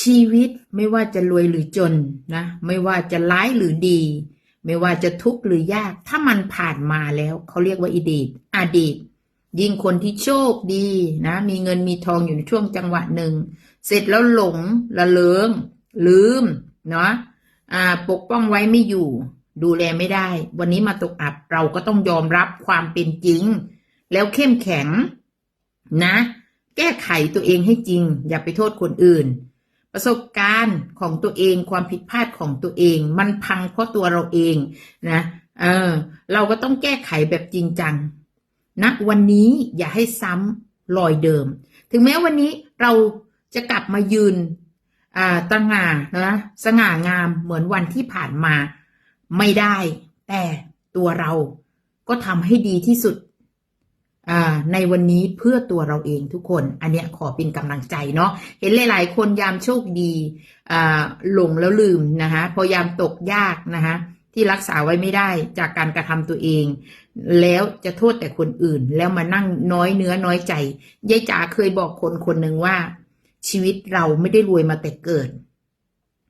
ชีวิตไม่ว่าจะรวยหรือจนนะ ไม่ว่าจะร้ายหรือดี ไม่ว่าจะทุกข์หรือยาก ถ้ามันผ่านมาแล้วเขาเรียกว่าอดีต อดีต ยิ่งคนที่โชคดีนะ มีเงินมีทองอยู่ในช่วงจังหวะหนึ่ง เสร็จแล้วหลงละเลงลืมเนาะอ่า ปกป้องไว้ไม่อยู่ ดูแลไม่ได้ วันนี้มาตกอับเราก็ต้องยอมรับความเป็นจริง แล้วเข้มแข็งนะ แก้ไขตัวเองให้จริง อย่าไปโทษคนอื่น ประสบการณ์ของตัวเองความผิดพลาดของตัวเอง มันพังเพราะตัวเราเองนะเออเราก็ต้องแก้ไขแบบจริงจังนะวันนี้อย่าให้ซ้ำรอยเดิม ถึงแม้วันนี้เราจะกลับมายืนอ่าตง่านะสง่างามเหมือนวันที่ผ่านมาไม่ได้ แต่ตัวเราก็ทำให้ดีที่สุด ในวันนี้เพื่อตัวเราเองทุกคน อันเนี้ยขอเป็นกำลังใจเนาะเห็นหลาย ๆ คนยามโชคดีหลงแล้วลืมนะคะพอยามตกยากนะคะที่รักษาไว้ไม่ได้จากการกระทำตัวเอง แล้วจะโทษแต่คนอื่น แล้วมานั่งน้อยเนื้อน้อยใจยายจ๋าเคยบอกคนคนหนึ่งว่า ชีวิตเราไม่ได้รวยมาแต่เกิด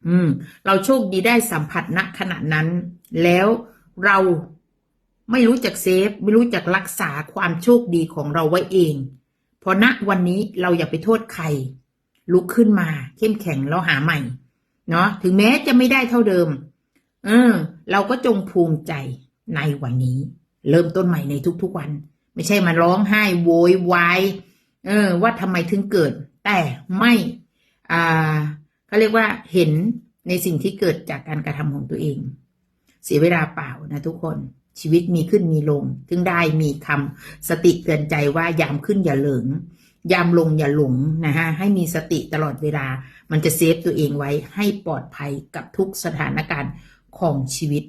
อืม เราโชคดีได้สัมผัสณขณะนั้น แล้วเรา ไม่รู้จักเซฟ ไม่รู้จักรักษาความโชคดีของเราไว้เอง เพราะณวันนี้เราอย่าไปโทษใคร ลุกขึ้นมา เข้มแข็งแล้วหาใหม่ เนาะถึงแม้จะไม่ได้เท่าเดิม เออ เราก็จงภูมิใจในวันนี้ เริ่มต้นใหม่ในทุกๆวัน ไม่ใช่มาร้องไห้โวยวายเออ ว่าทำไมถึงเกิด แต่ไม่อ่าเขาเรียกว่าเห็นในสิ่งที่เกิดจากการกระทำของตัวเอง เสียเวลาเปล่านะทุกคน ชีวิตมีขึ้นมีลง ถึงได้มีคำสติเตือนใจว่ายามขึ้นอย่าเหลิง ยามลงอย่าหลงนะฮะให้มีสติตลอดเวลา มันจะเซฟตัวเองไว้ให้ปลอดภัยกับทุกสถานการณ์ของชีวิต